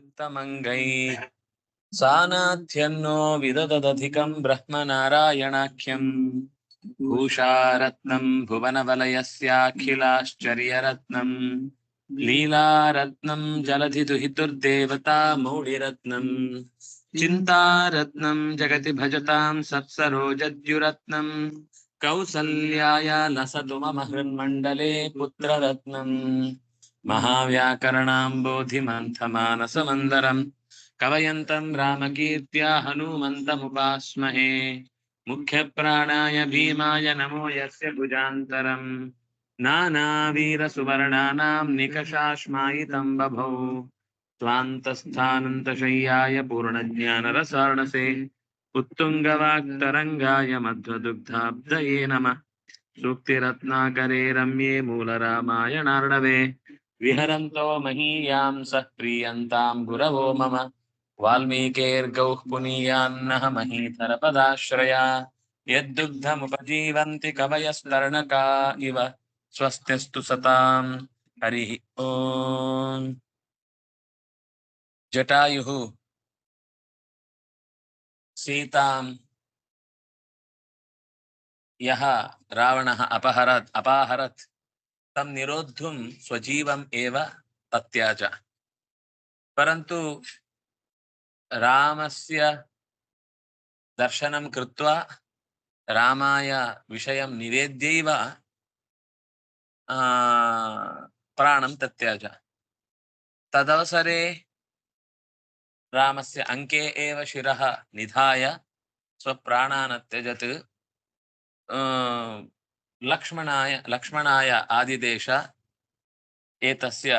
युक्तमङ्गै सानाथ्यन्नो विदददधिकम् ब्रह्मनारायणाख्यम् भूषारत्नम् भुवनवलयस्याखिलाश्चर्यरत्नम् लीलारत्नम् जलधिदुहितुर्देवता मौळिरत्नम् चिन्तारत्नम् जगति भजताम् सत्सरोजद्युरत्नम् कौसल्याय लसतु मम हृन्मण्डले पुत्ररत्नम् महाव्याकरणाम्बोधिमन्थमानसमन्दरम् कवयन्तम् रामकीर्त्या हनूमन्तमुपास्महे मुख्यप्राणाय भीमाय नमो यस्य भुजान्तरम् नानावीरसुवर्णानाम् निकषाश्मायितम् बभौ स्वान्तस्थानन्तशय्याय पूर्णज्ञानरसार्णसे उत्तुङ्गवाक्तरङ्गाय मध्वदुग्धाब्दये नमः सूक्तिरत्नाकरे रम्ये मूलरामायणार्णवे విహరంతో మహీయాంస ప్రీయంతాం గురవో మమ. వాల్మీకేర్గౌః పునీయాన్నహ మహీధరపదాశ్రయా యద్దుగ్ధముపజీవంతి కవయస్తర్ణకా ఇవ. స్వస్తిస్తు సతాం. హరి ఓం. జటాయు సీతాం. యహ రావణ అపహరత్ అపాహరత్. अपाहरत् तं निरोद्धुं स्वजीवम् एव तत्याज। परन्तु रामस्य दर्शनं कृत्वा रामाय विषयं निवेद्यैव प्राणं तत्याज। तदवसरे रामस्य अङ्के एव शिरः निधाय स्वप्राणान् त्यजत् लक्ष्मणाय लक्ष्मणाय आदिदेश एतस्य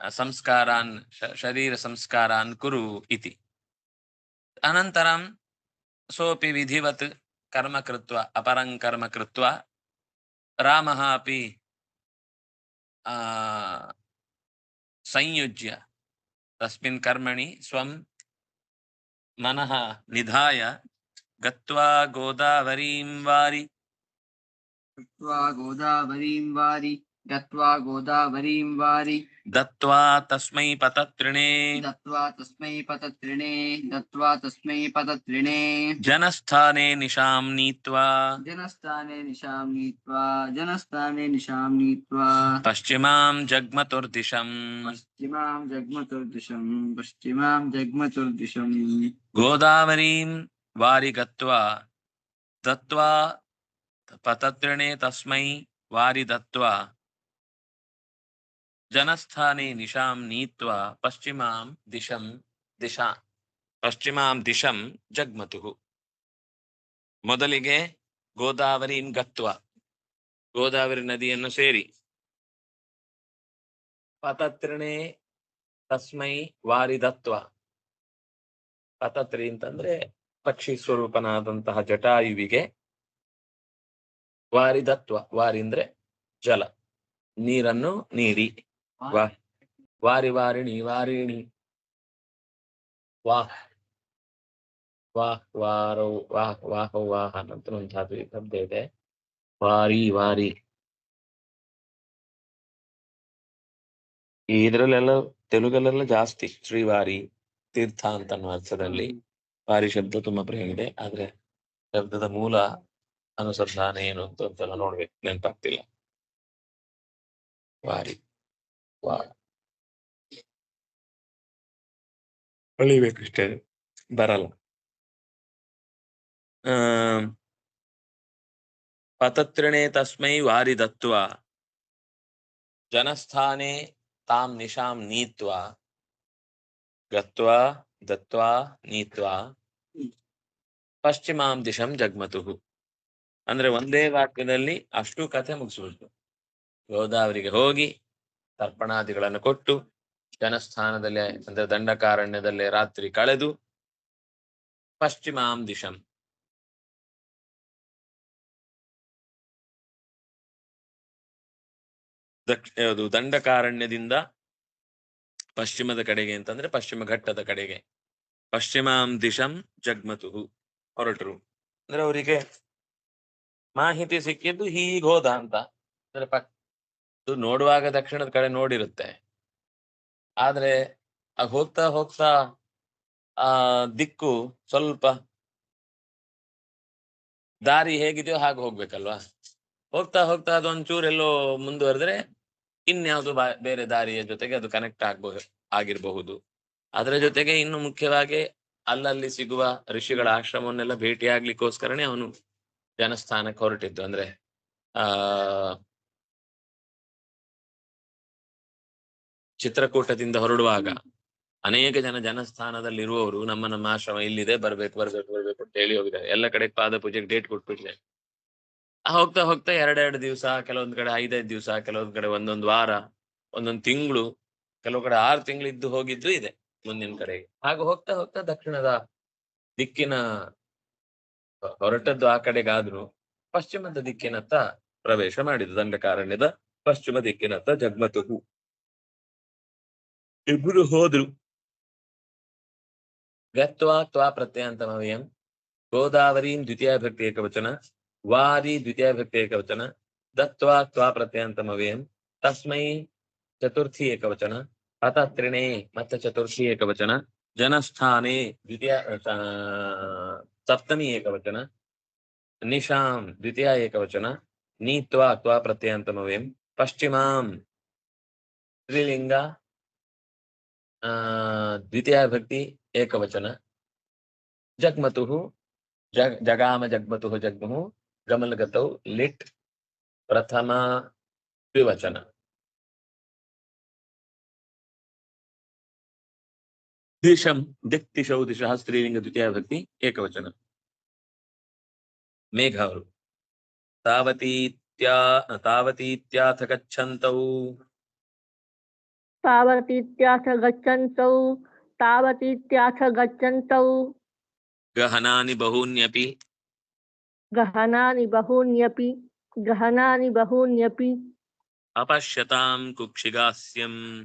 संस्कारान् शरीरसंस्कारान् कुरु इति। अनन्तरं सोऽपि विधिवत् कर्म कृत्वा, अपरं कर्म कृत्वा, रामः अपि संयुज्य तस्मिन् कर्मणि स्वं मनः निधाय गत्वा गोदावरीं वारि गत्वा गोदावरीं वारि गत्वा गोदावरीं वारि। दत्त्वा तस्मै पतत्रिणे। दत्त्वा तस्मै पतत्रिणे दत्त्वा तस्मै पतत्रिणे। जनस्थाने निशां नीत्वा। जनस्थाने निशां नीत्वा जनस्थाने निशां नीत्वा। पश्चिमां जग्मतुर्दिशम्। पश्चिमां जग्मतुर्दिशं पश्चिमां जग्मतुर्दिशं गोदावरीं वारि गत्वा दत्त्वा ಪತತ್ರಣೆ ತಸ್ಮೈ ವಾರಿ ದತ್ವ ಜನಸ್ಥಾನೇ ನಿಶಾಂ ನೀತ್ವ ಪಶ್ಚಿಮಾಂ ದಿಶಂ ದಿಶಾ ಪಶ್ಚಿಮಾಂ ದಿಶಂ ಜಗ್ಮತು ಮೊದಲಿಗೆ ಗೋದಾವರಿನ್ ಗತ್ವ, ಗೋದಾವರಿ ನದಿಯನ್ನು ಸೇರಿ. ಪತತ್ರಣೆ ತಸ್ಮೈ ವಾರಿದತ್ವ. ಪತತ್ರಿ ಅಂತಂದ್ರೆ ಪಕ್ಷಿ ಸ್ವರೂಪನಾದಂತಹ ಜಟಾಯುವಿಗೆ ವಾರಿ ದತ್ವ ವಾರಿ ಅಂದ್ರೆ ಜಲ. ನೀರನ್ನು ನೀರಿ ವಾ ವಾರಿ ವಾರಿಣಿ ವಾರಿಣಿ. ವಾಹ್ ವಾಹ್ ವಾರೋ ವಾಹ್ ವಾಹ ವಾಹ ಅಂತ ಒಂದು ಜಾತಿ ಶಬ್ದ ಇದೆ. ವಾರಿ ವಾರಿ. ಇದ್ರಲ್ಲೆಲ್ಲ ತೆಲುಗಲ್ಲೆಲ್ಲ ಜಾಸ್ತಿ ಶ್ರೀವಾರಿ ತೀರ್ಥ ಅಂತ ಅನ್ನೋ ಅರ್ಥದಲ್ಲಿ ವಾರಿ ಶಬ್ದ ತುಂಬಾ ಪ್ರಯೋಗ ಇದೆ. ಆದ್ರೆ ಶಬ್ದದ ಮೂಲ ಅನುಸಂಧಾನ ಏನು ಅಂತ ಒಂದ್ಸಲ ನೋಡ್ಬೇಕು. ನೆನಪಾಗ್ತಿಲ್ಲ. ವಾರಿ ವಾ ಹೊಳಿಬೇಕಷ್ಟೇ ಬರಲ್ಲ. ಆ, ಪತತ್ರಿಣೆ ತಸ್ಮೈ ವಾರಿ ದತ್ವ. ಜನಸ್ಥಾನೆ ತಾಂ ನಿಶಾಂ ನೀತ್ವ. ಗತ್ವ, ದತ್ವಾ, ನೀತ್ವ. ಪಶ್ಚಿಮಾಂ ದಿಶಂ ಜಗ್ಮತುಹು ಅಂದ್ರೆ ಒಂದೇ ವಾಕ್ಯದಲ್ಲಿ ಅಷ್ಟು ಕಥೆ ಮುಗಿಸ್ಬಿಡ್ತು ಗೋದಾವರಿಗೆ ಹೋಗಿ ತರ್ಪಣಾದಿಗಳನ್ನು ಕೊಟ್ಟು ಜನಸ್ಥಾನದಲ್ಲಿ, ಅಂದ್ರೆ ದಂಡಕಾರಣ್ಯದಲ್ಲಿ ರಾತ್ರಿ ಕಳೆದು ಪಶ್ಚಿಮಾಂ ದಿಶಂ. ದಕ್ಷ, ಯಾವುದು ದಂಡಕಾರಣ್ಯದಿಂದ ಪಶ್ಚಿಮದ ಕಡೆಗೆ ಅಂತಂದ್ರೆ ಪಶ್ಚಿಮ ಘಟ್ಟದ ಕಡೆಗೆ. ಪಶ್ಚಿಮಾಂ ದಿಶಂ ಜಗ್ಮತು ಹೊರಟರು. ಅಂದ್ರೆ ಅವರಿಗೆ ಮಾಹಿತಿ ಸಿಕ್ಕಿದ್ದು ಹೀಗ್ ಹೋದ ಅಂತ. ಅಂದ್ರೆ ಪಕ್ ನೋಡುವಾಗ ದಕ್ಷಿಣದ ಕಡೆ ನೋಡಿರುತ್ತೆ. ಆದ್ರೆ ಆಗ ಹೋಗ್ತಾ ಹೋಗ್ತಾ, ಆ ದಿಕ್ಕು ಸ್ವಲ್ಪ ದಾರಿ ಹೇಗಿದೆಯೋ ಹಾಗೆ ಹೋಗ್ಬೇಕಲ್ವಾ? ಹೋಗ್ತಾ ಹೋಗ್ತಾ ಅದೊಂಚೂರು ಎಲ್ಲೋ ಮುಂದುವರೆದ್ರೆ ಇನ್ಯಾವುದು ಬೇರೆ ದಾರಿಯ ಜೊತೆಗೆ ಅದು ಕನೆಕ್ಟ್ ಆಗ್ಬೋ, ಆಗಿರಬಹುದು. ಅದರ ಜೊತೆಗೆ ಇನ್ನು ಮುಖ್ಯವಾಗಿ ಅಲ್ಲಲ್ಲಿ ಸಿಗುವ ಋಷಿಗಳ ಆಶ್ರಮವನ್ನೆಲ್ಲ ಭೇಟಿಯಾಗ್ಲಿಕ್ಕೋಸ್ಕರನೇ ಅವನು ಜನಸ್ಥಾನಕ್ಕೆ ಹೊರಟಿದ್ದು ಅಂದ್ರೆ ಆ ಚಿತ್ರಕೂಟದಿಂದ ಹೊರಡುವಾಗ ಅನೇಕ ಜನ ಜನಸ್ಥಾನದಲ್ಲಿರುವವರು ನಮ್ಮ ನಮ್ಮ ಆಶ್ರಮ ಇಲ್ಲಿದೆ ಬರ್ಬೇಕು ಬರ್ಬೇಕು ಬರ್ಬೇಕು ಅಂತ ಹೇಳಿ ಹೋಗಿದ್ದಾರೆ. ಎಲ್ಲ ಕಡೆ ಪಾದ ಪೂಜೆಗೆ ಡೇಟ್ ಕೊಟ್ಬಿಟ್ಟಿದ್ದಾರೆ ಹೋಗ್ತಾ ಹೋಗ್ತಾ ಎರಡೆರಡು ದಿವಸ ಕೆಲವೊಂದ್ ಕಡೆ ಐದೈದು ದಿವಸ ಕೆಲವೊಂದ್ ಕಡೆ ಒಂದೊಂದು ವಾರ ಒಂದೊಂದು ತಿಂಗಳು ಕೆಲವು ಕಡೆ ಆರು ತಿಂಗಳು ಇದ್ದು ಹೋಗಿದ್ದು ಇದೆ ಮುಂದಿನ ಕಡೆಗೆ. ಹಾಗೆ ಹೋಗ್ತಾ ಹೋಗ್ತಾ ದಕ್ಷಿಣದ ದಿಕ್ಕಿನ ಹೊರಟದ್ದು ಆ ಕಡೆಗಾದ್ರೂ ಪಶ್ಚಿಮದ ದಿಕ್ಕಿನತ್ತ ಪ್ರವೇಶ ಮಾಡಿದ ದಂಡಕಾರಣ್ಯದ ಪಶ್ಚಿಮ ದಿಕ್ಕಿನತ್ತ ಜಗ್ಮತುಹು. ಇಬ್ರು ಹೋದ್ರು. ಗತ್ವಾ ತ್ವಾ ಪ್ರತ್ಯಂತಮವ್ಯಂ ಗೋದಾವರಿ ದ್ವಿತೀಯ ಭಕ್ತಿ ಏಕವಚನ. ವಾರಿ ದ್ವಿತೀಯ ಭಕ್ತಿ ಏಕವಚನ. ದತ್ವಾ ತ್ವಾ ಪ್ರತ್ಯಂತಮವ್ಯಂ ತಸ್ಮೈ ಚತುರ್ಥಿ ಏಕವಚನ. ಅತ ತ್ರಿಣೇ ಮತ್ತೆ ಚತುರ್ಥಿ ಏಕವಚನ. ಜನಸ್ಥಾನೇ ದ್ವಿತೀಯ ಸಪ್ತಮಿ ಏಕವಚನ ನಿಶಾಂ ದ್ವಿತೀಯ ಏಕವಚನ ನೀತ್ವಾ ತ್ವಾ ಪ್ರತ್ಯಂತಮವ್ಯಂ ಪಶ್ಚಿಮಾಂ ಸ್ತ್ರೀಲಿಂಗ ಆ ದ್ವಿತೀಯ ಭಕ್ತಿ ಏಕವಚನ ಜಗ್ಮತುಃ ಜಗ್ ಜಗಾಮ ಜಗ್ಮತುಃ ಜಗ್ಮುಃ ಗಮನಗತೌ ಲಿಟ್ ಪ್ರಥಮ दिशम दिक्तिशौ दिशा स्त्रीलिंग द्वितीय भक्ति एक वचन तावतीत्या तावतीत्याथ गच्छन्तौ तावतीत्याथ गच्छन्तौ तावतीत्याथ गच्छन्तौ गहनानि बहून्यपि। गहनानि बहून्यपि गहनानि बहून्यपि। अपश्यतां कुक्षिगास्यम्।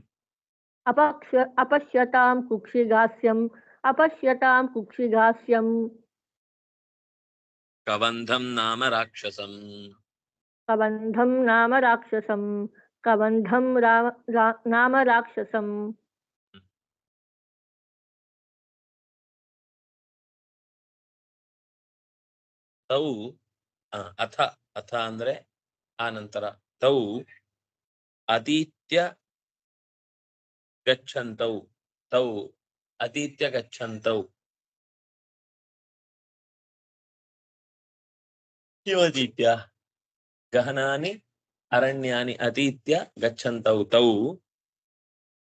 अपक्ष अपश्यतां कुक्षिगास्यम् अपश्यतां कुक्षिगास्यम् ಕಬಂಧಂ ನಾಮ ರಾಕ್ಷಸಂ कबन्धं नाम राक्षसं कबन्धं राम रा, नाम राक्षसम् ತೌ ಆ, ಅಥ ಅಥ ಅಂದ್ರೆ ಆ ನಂತರ ತೌ ಅತೀತ್ಯ ಗಚ್ಚಂತೌ ತೌ ಅತೀತ್ಯ ಗಚ್ಚಂತೌ ಕಿಮತೀತ್ಯ ಗಹನಾನಿ ಅರಣ್ಯಾನಿ ಅತೀತ್ಯ ಗಚ್ಚಂತೌ ತೌ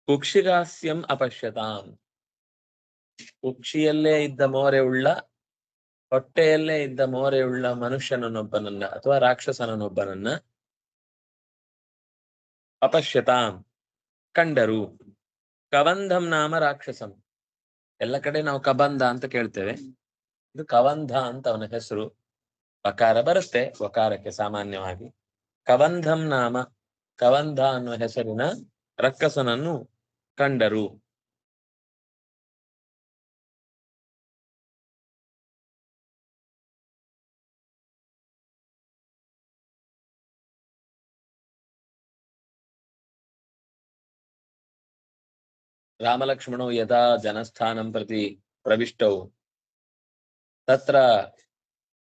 ಕುಕ್ಷಿಗಾಸ್ಯಂ ಅಪಶ್ಯತಾಂ ಕುಕ್ಷಿಯಲ್ಲೇ ಇದ್ದ ಮೋರೆಯುಳ್ಳ ಹೊಟ್ಟೆಯಲ್ಲೇ ಇದ್ದ ಮೋರೆಯುಳ್ಳ ಮನುಷ್ಯನನ್ನೊಬ್ಬನನ್ನ ಅಥವಾ ರಾಕ್ಷಸನನ್ನೊಬ್ಬನನ್ನ ಅಪಶ್ಯತಾಂ, ಕಂಡರು. ಕವಂಧಂ ನಾಮ ರಾಕ್ಷಸಂ. ಎಲ್ಲ ಕಡೆ ನಾವು ಕಬಂಧ ಅಂತ ಕೇಳ್ತೇವೆ. ಇದು ಕವಂಧ ಅಂತ ಅವನ ಹೆಸರು. ವಕಾರ ಬರುತ್ತೆ, ವಕಾರಕ್ಕೆ ಸಾಮಾನ್ಯವಾಗಿ. ಕವಂಧಂ ನಾಮ ಕವಂಧ ಅನ್ನುವ ಹೆಸರಿನ ರಕ್ಕಸನನ್ನು ಕಂಡರು. रामलक्ष्मणौ यदा जनस्थानं प्रति प्रविष्टौ तत्र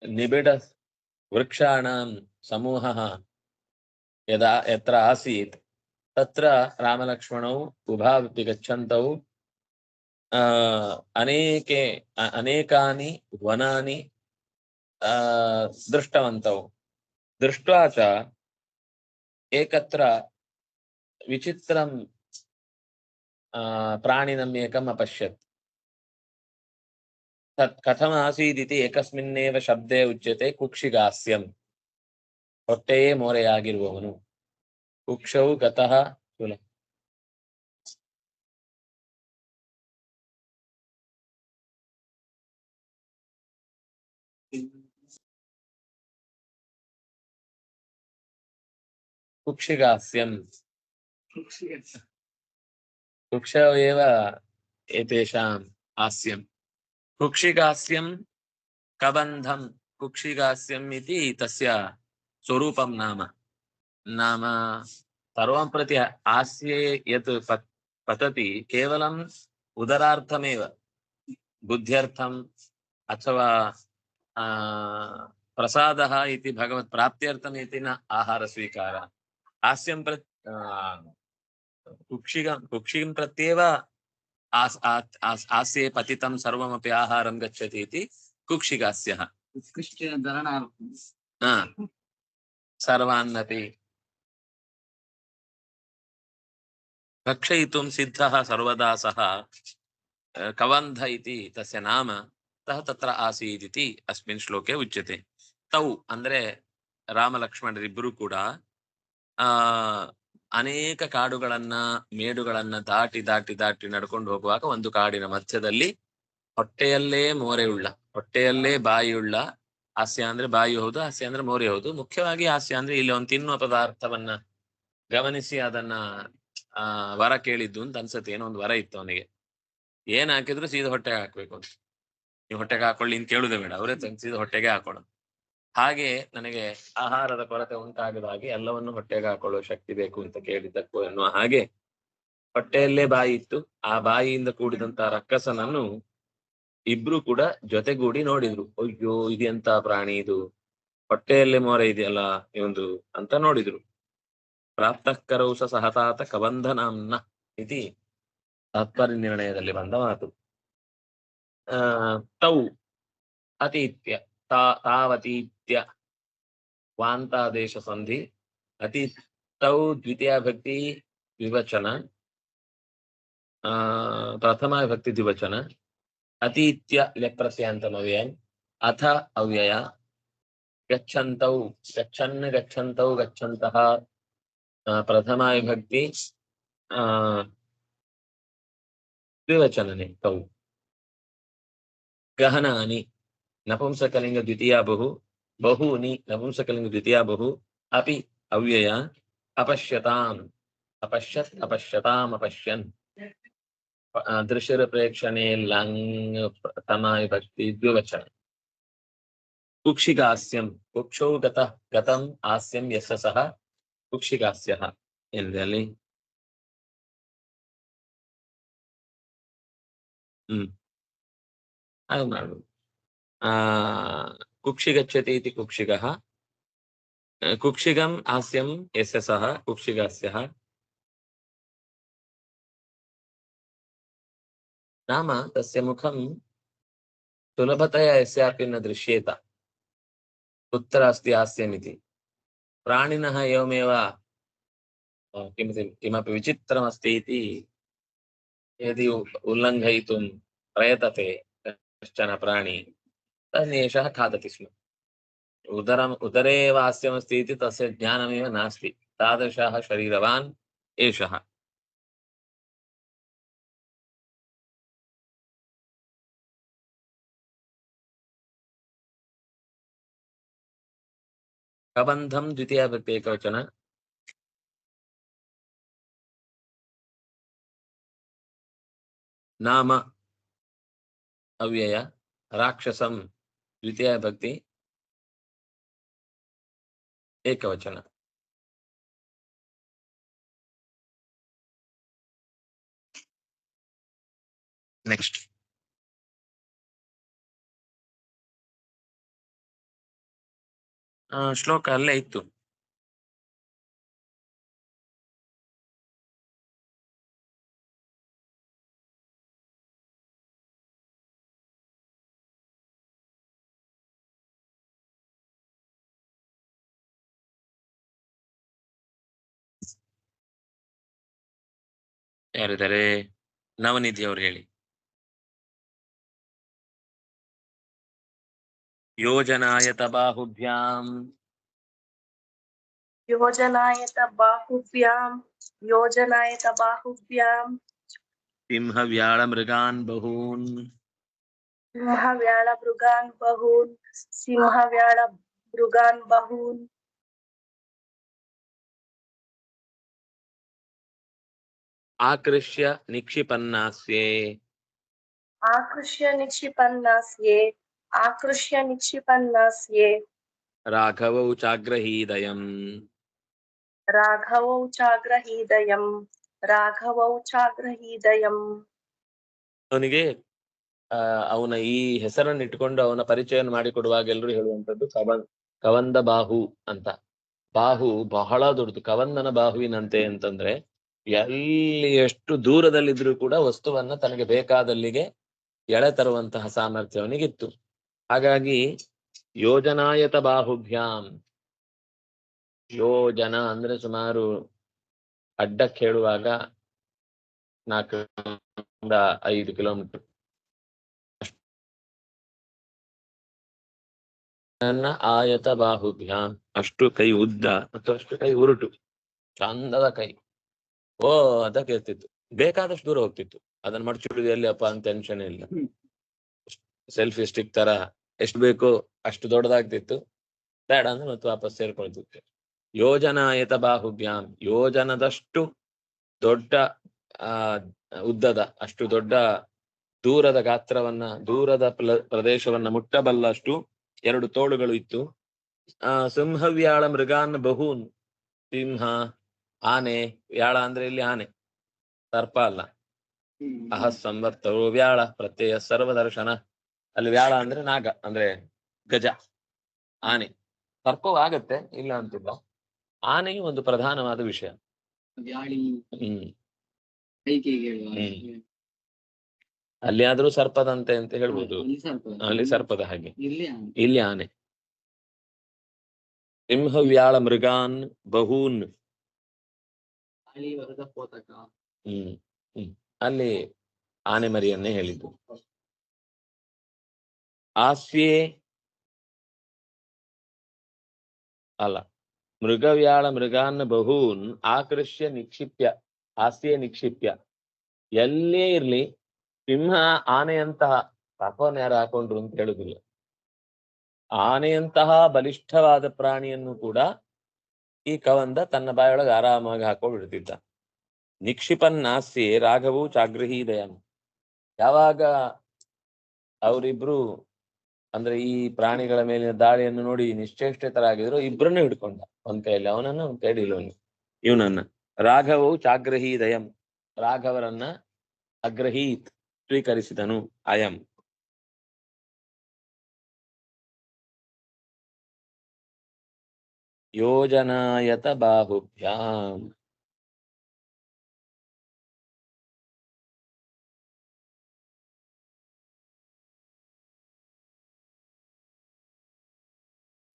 निबिडवृक्षाणां समूहः यदा यत्र आसीत् तत्र रामलक्ष्मणौ उभावपि गच्छन्तौ अ, अनेके अ- अनेकानि वनानि अ, दृष्टवन्तौ दृष्ट्वा च एकत्र विचित्रं ಪ್ರಾಣಿನಮ್ಯೇಕಂ ಅಪಶ್ಯತ್. ತತ್ ಕಥಮ ಆಸೀದಿತಿ ಏಕಸ್ಮಿನ್ನೇವ ಶಬ್ದೇ ಉಚ್ಯತೆ ಕುಕ್ಷಿಗಾಸ್ಯಂ. ಹೊಟ್ಟೆಯೇ ಮೋರೆಯಾಗಿರುವವನು. ಕುಕ್ಷವು ಗತಃ ಕುಕ್ಷಿಗಾಸ್ಯಂ. వృక్ష ఏవ ఏతేషాం హాస్యం? కుక్షికాస్యం కబంధం కుక్షికాస్యం ఇది తస్య స్వరూపం నామ. నామ సర్వం ప్రతి హాస్యే యత్ పతతి కేవలం ఉదరార్థమేవ. బుద్ధ్యర్థం అథవా ప్రసాద ఇది భగవత్ ప్రాప్త్యర్థం ఇది నా ఆహార స్వీకార. హాస్యం ప్రతి कुक्षिग कुक्षिं प्रत्येव आस् आत्- आस्- हास्ये पतितं सर्वमपि आहारं गच्छति इति कुक्षिगास्यः उत्कृष्टधरणार्थम् हा सर्वान्नपि भक्षयितुं सिद्धः सर्वदा सः अ, कबन्ध इति तस्य नाम सः तत्र आसीत् इति अस्मिन् श्लोके उच्यते तौ ಅಂದ್ರೆ ರಾಮಲಕ್ಷ್ಮಣರಿಬ್ಬರು ಕೂಡ ಆ ಅನೇಕ ಕಾಡುಗಳನ್ನ, ಮೇಡುಗಳನ್ನ ದಾಟಿ ದಾಟಿ ದಾಟಿ ನಡ್ಕೊಂಡು ಹೋಗುವಾಗ ಒಂದು ಕಾಡಿನ ಮಧ್ಯದಲ್ಲಿ ಹೊಟ್ಟೆಯಲ್ಲೇ ಮೋರೆಯುಳ್ಳ ಹೊಟ್ಟೆಯಲ್ಲೇ ಬಾಯಿಯುಳ್ಳ ಹಾಸ್ಯ ಅಂದ್ರೆ ಬಾಯಿ ಹೌದು, ಹಾಸ್ಯ ಅಂದ್ರೆ ಮೋರೆ ಹೌದು. ಮುಖ್ಯವಾಗಿ ಹಾಸ್ಯ ಅಂದ್ರೆ ಇಲ್ಲಿ ಒಂದು ತಿನ್ನುವ ಪದಾರ್ಥವನ್ನ ಗಮನಿಸಿ ಅದನ್ನ, ಆ, ವರ ಕೇಳಿದ್ದು ಅಂತ ಅನ್ಸತ್ತೆ. ಏನೋ ಒಂದು ವರ ಇತ್ತು ಅವನಿಗೆ. ಏನ್ ಹಾಕಿದ್ರು ಸೀದಾ ಹೊಟ್ಟೆಗೆ ಹಾಕ್ಬೇಕು ಅಂತ. ನೀವು ಹೊಟ್ಟೆಗೆ ಹಾಕೊಳ್ಳಿ ಅಂತ ಕೇಳುದೇ ಬೇಡ. ಅವರೇ ಸೀದಾ ಹೊಟ್ಟೆಗೆ ಹಾಕೊಳ್ಳೋದು. ಹಾಗೆ ನನಗೆ ಆಹಾರದ ಕೊರತೆ ಉಂಟಾಗದ ಹಾಗೆ ಎಲ್ಲವನ್ನು ಹೊಟ್ಟೆಗೆ ಹಾಕೊಳ್ಳುವ ಶಕ್ತಿ ಬೇಕು ಅಂತ ಕೇಳಿದ್ದಕ್ಕೂ ಎನ್ನುವ ಹಾಗೆ ಹೊಟ್ಟೆಯಲ್ಲೇ ಬಾಯಿ ಇತ್ತು. ಆ ಬಾಯಿಯಿಂದ ಕೂಡಿದಂತ ರಕ್ಕಸನನ್ನು ಇಬ್ರು ಕೂಡ ಜೊತೆಗೂಡಿ ನೋಡಿದ್ರು. ಅಯ್ಯೋ ಇದೆಂತ ಪ್ರಾಣಿ ಇದು? ಹೊಟ್ಟೆಯಲ್ಲೇ ಮೋರೆ ಇದೆಯಲ್ಲ ಇವೊಂದು ಅಂತ ನೋಡಿದ್ರು. ಪ್ರಾಪ್ತಃಕರೌಸ ಸಹತಾತ ಕಬಂಧನಾಂನ ಇತಿ ತಾತ್ಪರ್ಯ ನಿರ್ಣಯದಲ್ಲಿ ಬಂದ ಮಾತು. ಆ, ತೌ ಅತೀತ್ಯ, ತಾ ತಾವತೀತ್ಯ. नित्य संधि अति तौ द्वितीय भक्ति विवचन प्रथम भक्ति द्विवचन अतीत्य लेप्रत्यन्तम् अव्ययम् अथ अव्यय, गच्छन्तौ, गच्छन्, गच्छन्तौ, गच्छन्तः प्रथमा विभक्ति द्विवचनने, तौ। गहनानि नपुंसकलिङ्ग द्वितीया बहु బహూని నపుంసకలింగ ద్వితీయ బహు అపి అవ్యయ అపశ్యతాం. అపశ్యత్ అపశ్యతాం అపశ్యన్. దృశ్యర ప్రేక్షణే లంగ్ తమాయ భక్తి ద్వివచన. కుక్షికాస్యం కుక్షౌ గత గతం ఆస్యం యశ సహ కుక్షికాస్య ఎందుకని అన్నాడు कुक्षिगच्छति इति कुक्षिगः। कुक्षिगम् हास्यं यस्य सः कुक्षिगस्यः। नाम तस्य मुखं सुलभतया यस्यापि न दृश्येत। कुत्र अस्ति हास्यमिति प्राणिनः एवमेव किमपि किमपि विचित्रमस्ति इति यदि उल्लङ्घयितुं प्रयतते कश्चन प्राणी। तन्नेषः खादति स्म। उदरम्, उदरे एव हास्यमस्ति इति तस्य ज्ञानमेव नास्ति। तादृशः शरीरवान् एषः। कबन्धं द्वितीया एकवचन नाम अव्यय राक्षसं ద్వితీయ భక్తి ఏకవచన. నెక్స్ట్. శ్లోకాలు ಅಲ್ಲೇ ಯಾರಿದ್ದಾರೆ? ನವನಿಧಿ ಅವರು ಹೇಳಿ. ಯೋಜನಾಯತ ಬಾಹುಭ್ಯಾಂ. ಯೋಜನಾಯತ ಬಾಹುಭ್ಯಾಂ ಯೋಜನಾಯತ ಬಾಹುಭ್ಯಾಂ. ಸಿಂಹವ್ಯಾಳ ಮೃಗಾನ್ ಬಹೂನ್. ಸಿಂಹವ್ಯಾಳ ಮೃಗಾನ್ ಬಹೂನ್. ಸಿಂಹವ್ಯಾಳ ಮೃಗಾನ್ ಬಹೂನ್. ಆಕೃಷ್ಯ ನಿಕ್ಷಿಪನ್ನಾಸ್ಯೆ. ಆಕೃಷ್ಯ ನಿಕ್ಷಿಪನ್ನಾಸ್ಯೆ ಆಕೃಷ್ಯ ನಿಕ್ಷಿಪನ್ನಾಸ್ಯೆ. ರಾಘವೌ ಚಾಗ್ರಹೀದಯಂ. ರಾಘವೌ ಚಾಗ್ರಹೀದಯಂ ರಾಘವೌ ಚಾಗ್ರಹೀದಯಂ. ಅವನಿಗೆ ಅವನ ಈ ಹೆಸರನ್ನು ಇಟ್ಕೊಂಡು ಅವನ ಪರಿಚಯ ಮಾಡಿಕೊಡುವಾಗ ಎಲ್ಲರೂ ಹೇಳುವಂತದ್ದು ಕವನ್ ಕವಂದ ಬಾಹು ಅಂತ. ಬಾಹು ಬಹಳ ದೊಡ್ಡದು ಕವಂದನ ಬಾಹುವಿನಂತೆ ಅಂತಂದ್ರೆ ಎಲ್ಲಿ ಎಷ್ಟು ದೂರದಲ್ಲಿದ್ರೂ ಕೂಡ ವಸ್ತುವನ್ನ ತನಗೆ ಬೇಕಾದಲ್ಲಿಗೆ ಎಳೆ ತರುವಂತಹ ಸಾಮರ್ಥ್ಯ ಅವನಿಗಿತ್ತು. ಹಾಗಾಗಿ ಯೋಜನಾಯತ ಬಾಹುಭ್ಯಾಂ. ಯೋಜನ ಅಂದ್ರೆ ಸುಮಾರು ಅಡ್ಡಕ್ಕೆ ಹೇಳುವಾಗ ನಾಲ್ಕರಿಂದ ಐದು ಕಿಲೋಮೀಟರ್. ನನ್ನ ಆಯತ ಬಾಹುಭ್ಯಾಂ. ಅಷ್ಟು ಕೈ ಉದ್ದ ಮತ್ತು ಅಷ್ಟು ಕೈ ಉರುಟು. ಚಂದದ ಕೈ. ಓ ಅದಕ್ಕೆ ಇರ್ತಿತ್ತು ಬೇಕಾದಷ್ಟು ದೂರ ಹೋಗ್ತಿತ್ತು. ಅದನ್ನ ಮಡಚಿಡುದು ಎಲ್ಲಿ ಅಪ್ಪ ಅಂತ ಟೆನ್ಷನ್ ಇಲ್ಲ. ಸೆಲ್ಫಿ ಸ್ಟಿಕ್ ತರ ಎಷ್ಟು ಬೇಕೋ ಅಷ್ಟು ದೊಡ್ಡದಾಗ್ತಿತ್ತು. ಬೇಡ ಅಂದ್ರೆ ಮತ್ತೆ ವಾಪಸ್ ಸೇರ್ಕೊಳ್ತಿತ್ತು ಯೋಜನಾಯತ ಬಾಹುಭ್ಯಾಮ್ ಯೋಜನದಷ್ಟು ದೊಡ್ಡ ಆ ಉದ್ದದ ಅಷ್ಟು ದೊಡ್ಡ ದೂರದ ಗಾತ್ರವನ್ನ ದೂರದ ಪ್ರದೇಶವನ್ನ ಮುಟ್ಟಬಲ್ಲಷ್ಟು ಎರಡು ತೋಳುಗಳು ಇತ್ತು. ಆ ಸಿಂಹವ್ಯಾಳ ಮೃಗಾನ್ ಬಹೂನ್. ಸಿಂಹ ಆನೆ ವ್ಯಾಳ ಅಂದ್ರೆ ಇಲ್ಲಿ ಆನೆ? ಸರ್ಪ ಅಲ್ಲ. ಅಹ ಸಂವರ್ತರು ವ್ಯಾಳ ಪ್ರತ್ಯಯ ಸರ್ವದರ್ಶನ. ಅಲ್ಲಿ ವ್ಯಾಳ ಅಂದ್ರೆ ನಾಗ ಅಂದ್ರೆ ಗಜ ಆನೆ. ಸರ್ಪವಾಗತ್ತೆ ಇಲ್ಲ ಅಂತಿಲ್ಲ. ಆನೆಯು ಒಂದು ಪ್ರಧಾನವಾದ ವಿಷಯ. ಹ್ಮ್. ಅಲ್ಲಿ ಆದ್ರೂ ಸರ್ಪದಂತೆ ಅಂತ ಹೇಳ್ಬೋದು. ಅಲ್ಲಿ ಸರ್ಪದ ಹಾಗೆ. ಇಲ್ಲಿ ಆನೆ. ಸಿಂಹ ವ್ಯಾಳ ಮೃಗಾನ್ ಬಹೂನ್. ಹ್ಮ್ ಅಲ್ಲಿ ಆನೆ ಮರಿಯನ್ನೇ ಹೇಳಿದ್ದು. ಆಸ್ಯೆ ಅಲ್ಲ, ಮೃಗವ್ಯಾಳ ಮೃಗಾನ್ ಬಹೂನ್ ಆಕೃಷ್ಯ ನಿಕ್ಷಿಪ್ಯ, ಹಾಸ್ಯೆ ನಿಕ್ಷಿಪ್ಯ. ಎಲ್ಲೇ ಇರ್ಲಿ, ಸಿಂಹ ಆನೆಯಂತಹ, ಪಾಪವನ್ನು ಯಾರು ಹಾಕೊಂಡ್ರು ಅಂತ ಹೇಳುದಿಲ್ಲ. ಆನೆಯಂತಹ ಬಲಿಷ್ಠವಾದ ಪ್ರಾಣಿಯನ್ನು ಕೂಡ ಈ ಕವಂದ ತನ್ನ ಬಾಯೊಳಗೆ ಆರಾಮಾಗಿ ಹಾಕೋ ನಿಕ್ಷಿಪನ್ ನಾಸ್ತಿ, ರಾಘವು ಚಾಗ್ರಹೀದಯನ್ ಯಾವಾಗ ಅವರಿಬ್ರು ಅಂದ್ರೆ ಈ ಪ್ರಾಣಿಗಳ ಮೇಲಿನ ದಾಳಿಯನ್ನು ನೋಡಿ ನಿಶ್ಚೇಷ್ಟತರಾಗಿದ್ರು ಇಬ್ರನ್ನು ಹಿಡ್ಕೊಂಡ. ಒಂದ್ ಕೈಯಲ್ಲಿ ಅವನನ್ನ, ಒಂದ್ ಕೈಯಲ್ಲಿ ಇವನು ಇವನನ್ನ. ರಾಘವು ಚಾಗ್ರಹೀದಯಂ ರಾಘವರನ್ನ ಅಗ್ರಹೀತ್ ಸ್ವೀಕರಿಸಿದನು. ಅಯಂ. ಯೋಜನಾಯತ ಬಾಹುಭ್ಯಾಂ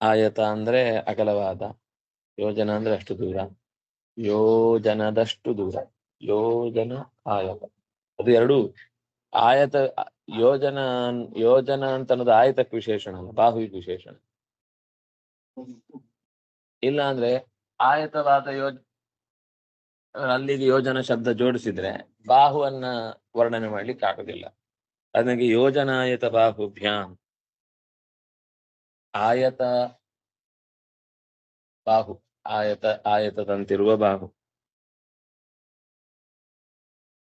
ಆಯತ ಅಂದ್ರೆ ಅಗಲವಾದ, ಯೋಜನ ಅಂದ್ರೆ ಅಷ್ಟು ದೂರ. ಯೋಜನದಷ್ಟು ದೂರ. ಯೋಜನ ಆಯತ. ಅದು ಎರಡು ಆಯತ, ಯೋಜನ ಯೋಜನ ಅಂತ ಅನ್ನೋದು ಆಯತಕ್ಕೆ ವಿಶೇಷಣ ಅಲ್ಲ ಬಾಹುವಿಗೆ ವಿಶೇಷಣ. ಇಲ್ಲ ಅಂದ್ರೆ ಆಯತವಾದ ಯೋಜ, ಅಲ್ಲಿಗೆ ಯೋಜನ ಶಬ್ದ ಜೋಡಿಸಿದ್ರೆ ಬಾಹುವನ್ನ ವರ್ಣನೆ ಮಾಡ್ಲಿಕ್ಕೆ ಆಗುದಿಲ್ಲ. ಅದಕ್ಕೆ ಯೋಜನಾಯತ ಬಾಹುಭ್ಯಾಂ. ಆಯತ ಬಾಹು, ಆಯತ, ಆಯತದಂತಿರುವ ಬಾಹು.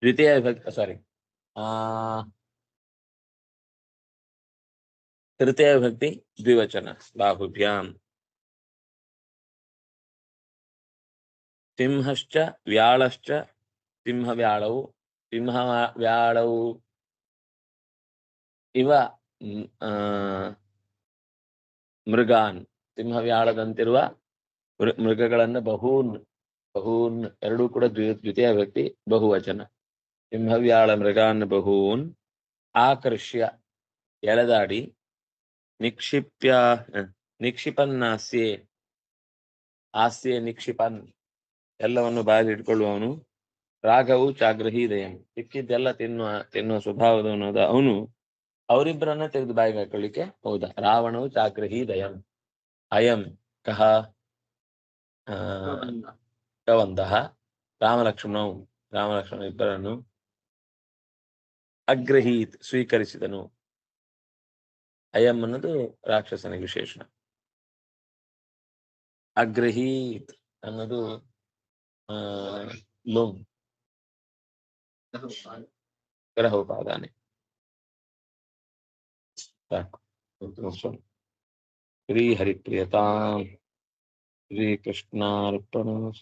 ದ್ವಿತೀಯ ವಿಭಕ್ತಿ ಸಾರಿ ಆ, ತೃತೀಯ ವಿಭಕ್ತಿ ದ್ವಿವಚನ, ಬಾಹುಭ್ಯಾಂ. ಸಿಂಹಶ್ಚ ವ್ಯಾಳಶ್ಚ, ಸಿಂಹ ವ್ಯಾಳವು ಸಿಂಹ ವ್ಯಾಳವು. ಇವ ಮೃಗಾನ್. ಸಿಂಹ ವ್ಯಾಳದಂತಿರುವ ಮೃ- ಮೃಗಗಳನ್ನ ಬಹೂನ್ ಬಹೂನ್, ಎರಡೂ ಕೂಡ ದ್ವಿ- ದ್ವಿತೀಯ ವ್ಯಕ್ತಿ, ಬಹುವಚನ. ಸಿಂಹವ್ಯಾಳ ಮೃಗಾನ್ ಬಹೂನ್, ಆಕರ್ಷ್ಯ, ಎಳೆದಾಡಿ, ನಿಕ್ಷಿಪ್ಯ ನಿಕ್ಷಿಪನ್ ನಿಕ್ಷಿಪನ್ನಾಸ್ಯೆ ಹಾಸ್ಯೆ ನಿಕ್ಷಿಪನ್. ಎಲ್ಲವನ್ನು ಬಾಯಲ್ಲಿ ಇಟ್ಕೊಳ್ಳುವವನು ರಾಘವು ಚಾಗ್ರಹೀದಯಂ ಸಿಕ್ಕಿದ್ದೆಲ್ಲ ತಿನ್ನುವ ತಿನ್ನುವ ಸ್ವಭಾವದವನಾದ ಅವನು ಅವರಿಬ್ಬರನ್ನ ತೆಗೆದು ಬಾಯಿಗೆ ಹಾಕೊಳ್ಳಿಕ್ಕೆ ಹೌದಾ. ರಾವಣವು ಚಾಗ್ರಹೀದಯಂ ಅಯಂ ಕಹ ಕವಂತಹ ರಾಮಲಕ್ಷ್ಮಣವು, ರಾಮಲಕ್ಷ್ಮಣ ಇಬ್ಬರನ್ನು ಅಗ್ರಹೀತ್ ಸ್ವೀಕರಿಸಿದನು. ಅಯಂ ಅನ್ನೋದು ರಾಕ್ಷಸನಿಗೆ ವಿಶೇಷಣ. ಅಗ್ರಹೀತ್ ಅನ್ನೋದು नुम ग्रह उपादाने श्री हरिप्रियता। श्री कृष्णार्पण।